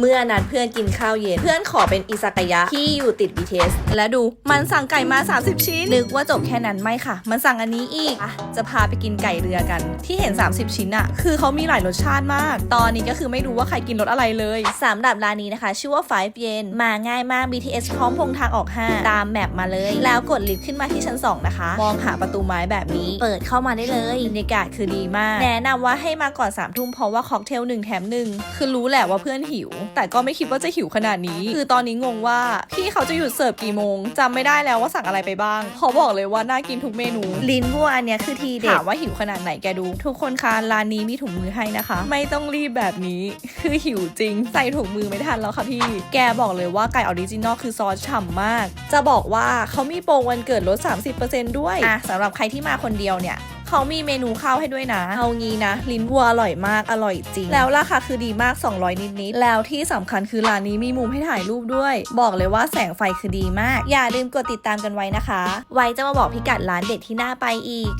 เมื่อนัดเพื่อนกินข้าวเย็น เพื่อนขอเป็นอิซากายะที่อยู่ติด BTS และดูมันสั่งไก่มา 30 ชิ้น นึกว่าจบแค่นั้นไม่ค่ะ มันสั่งอันนี้อีกอะจะพาไปกินไก่เรือกัน ที่เห็น 30 ชิ้นอะคือเขามีหลายรสชาติมาก ตอนนี้ก็คือไม่รู้ว่าใครกินรสอะไรเลยสำหรับร้านนี้นะคะ ชื่อว่า5เยนมาง่ายมาก BTS พร้อมพงทางออก 5 ตามแมปมาเลย แล้วกดลิฟต์ขึ้นมาที่ชั้น 2 นะคะ มองหาประตูไม้แบบนี้ เปิดเข้ามาได้เลยบรรยากาศคือดีมาก แนะนำว่าให้มาก่อน3ามทุ่มเพราะว่าค็อกเทลหนึ่งแถมหนึ่งคือรู้แหละว่าเพื่อนหิวแต่ก็ไม่คิดว่าจะหิวขนาดนี้ คือตอนนี้งงว่า พี่เขาจะหยุดเสิร์ฟกี่โมงจำไม่ได้แล้วว่าสั่งอะไรไปบ้างเพอบอกเลยว่าน่ากินทุกเมนู ลิ้นวัวอันเนี้ยคือทีเด็ดถามว่าหิวขนาดไหนแกดู ทุกคนคะร้านนี้มีถุงมือให้นะคะ ไม่ต้องรีบแบบนี้ คือหิวจริง ใส่ถุงมือไม่ทันแล้วค่ะพี่ แกบอกเลยว่าไก่ออริจินอลคือซอสฉ่ำมาก จะบอกว่าเขามีโปรวันเกิดลด 30%ด้วยอะสำหรับใครที่มาคนเดียวเนี่ย เขามีเมนูข้าวให้ด้วยนะ เอางี้นะ ลิ้นวัวอร่อยมากอร่อยจริง แล้วราคาคือดีมาก 200 นิดๆ แล้วที่สำคัญคือร้านนี้มีมุมให้ถ่ายรูปด้วย บอกเลยว่าแสงไฟคือดีมาก อย่าลืมกดติดตามกันไว้นะคะ ไว้จะมาบอกพิกัดร้านเด็ดที่น่าไปอีก